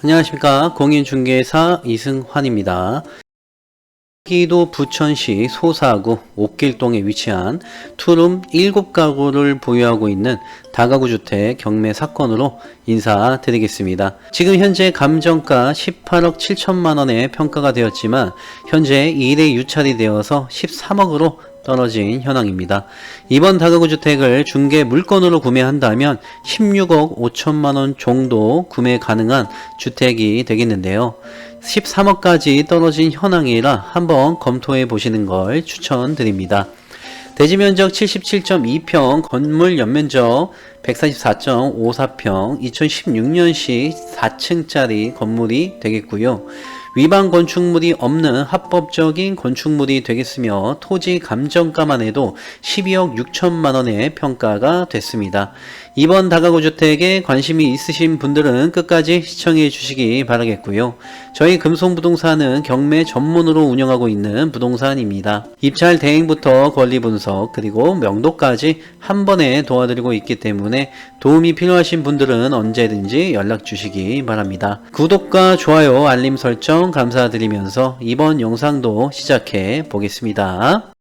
안녕하십니까 공인중개사 이승환입니다. 경기도 부천시 소사구 옥길동에 위치한 투룸 7가구를 보유하고 있는 다가구 주택 경매 사건으로 인사드리겠습니다. 지금 현재 감정가 18억 7천만 원에 평가가 되었지만 현재 1회 유찰이 되어서 13억으로 떨어진 현황입니다. 이번 다가구 주택을 중개 물건으로 구매한다면 16억 5천만 원 정도 구매 가능한 주택이 되겠는데요. 13억까지 떨어진 현황이라 한번 검토해 보시는 걸 추천드립니다. 대지 면적 77.2평, 건물 연면적 144.54평, 2016년식 4층짜리 건물이 되겠고요. 위반 건축물이 없는 합법적인 건축물이 되겠으며 토지 감정가만 해도 12억 6천만 원의 평가가 됐습니다. 이번 다가구 주택에 관심이 있으신 분들은 끝까지 시청해 주시기 바라겠고요. 저희 금송부동산은 경매 전문으로 운영하고 있는 부동산입니다. 입찰 대행부터 권리 분석 그리고 명도까지 한 번에 도와드리고 있기 때문에 도움이 필요하신 분들은 언제든지 연락 주시기 바랍니다. 구독과 좋아요, 알림 설정 감사드리면서 이번 영상도 시작해 보겠습니다.